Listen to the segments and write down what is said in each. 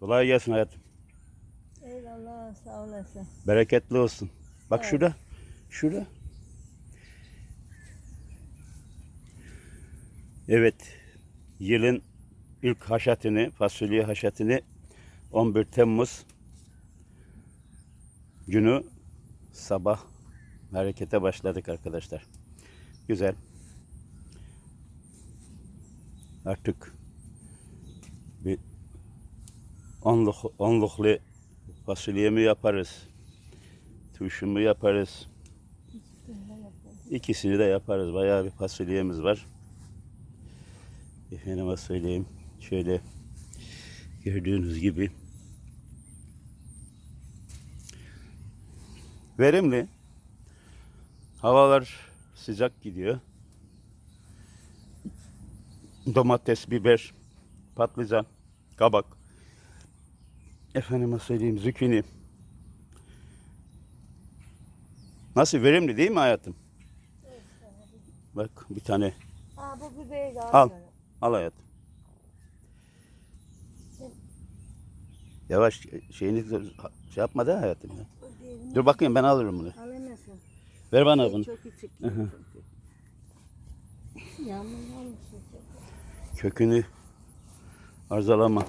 Kolay gelsin hayatım. Eyvallah sağ olasın. Bereketli olsun. Bak Evet. şurada. Şurada. Evet. Yılın ilk haşatını, fasulye haşatını 11 Temmuz günü sabah harekete başladık arkadaşlar. Güzel. Artık bir onluk, onluklu fasulye mi yaparız? Turşu mu yaparız? İkisini de yaparız. Bayağı bir fasulyemiz var. Efendime söyleyeyim. Şöyle gördüğünüz gibi verimli. Havalar sıcak gidiyor. Domates, biber, patlıcan, kabak. Efendime söyleyeyim zükini. Nasıl verimli değil mi hayatım? Bak bir tane Aa bu biberi de Al. al. hayatım. Yavaş şeyini şey yapma da hayatım ya. Dur bakayım ben alırım bunu. Alamazsın. Ver bana bunu. Çok küçük. Kökünü arzalama.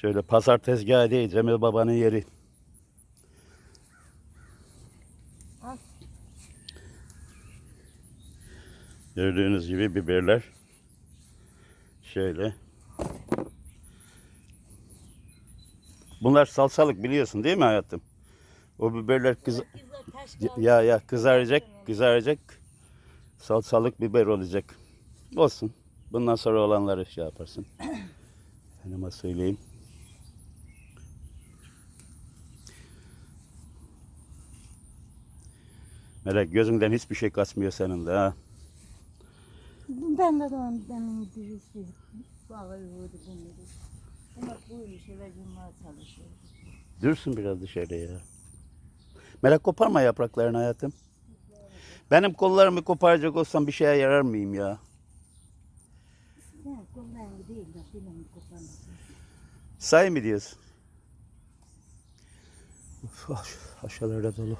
Şöyle pazar tezgahı değil Cemil Baba'nın yeri. Gördüğünüz gibi biberler. Şöyle. Bunlar salsalık biliyorsun değil mi hayatım? O biberler kız ya ya kızaracak, kızaracak. Salsalık biber olacak. Olsun. Bundan sonra olanları şey yaparsın. Efendime söyleyeyim. Melek gözünden hiçbir şey kaçmıyor senin de ha. Ben de doğan demin birisi bağı vurdu bunları. Ama bu işe ve cuma çalışıyor. Dursun biraz dışarıda ya. Melek koparma yapraklarını hayatım. Benim kollarımı koparacak olsam bir şeye yarar mıyım ya? Say mı diyorsun? Uf, aş- aşağılarda dolu.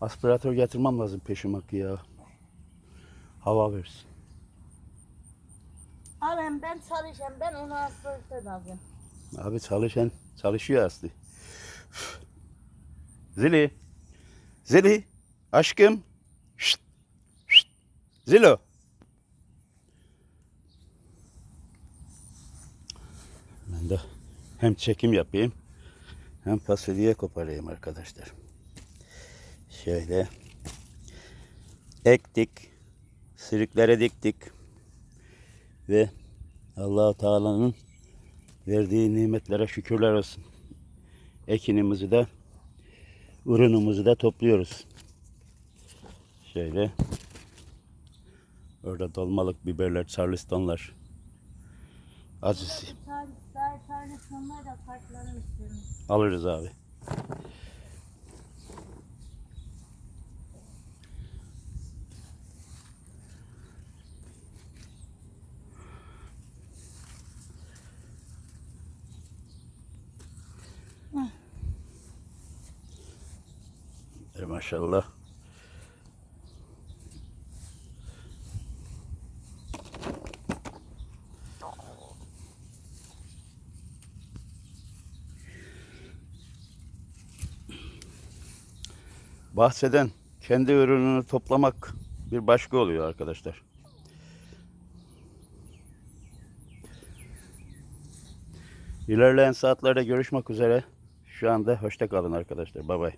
Aspiratör getirmem lazım peşime ya. Hava versin. Alem ben çalışacağım ben onu hastalıkta alacağım. Abi çalışan çalışıyor Aslı. Zili. Zili. Aşkım. Şşt. Şşt. Zilo. Ben de hem çekim yapayım hem fasulye koparayım arkadaşlar. Şöyle ektik, sürüklere diktik ve Allah Teala'nın verdiği nimetlere şükürler olsun. Ekinimizi de ürünümüzü de topluyoruz. Şöyle orada dolmalık biberler, charlestonlar. Acısı sonlar da istiyorum. alırız abi. E, maşallah. Bahçeden kendi ürününü toplamak bir başka oluyor arkadaşlar. İlerleyen saatlerde görüşmek üzere. Şu anda hoşça kalın arkadaşlar. Bay bay.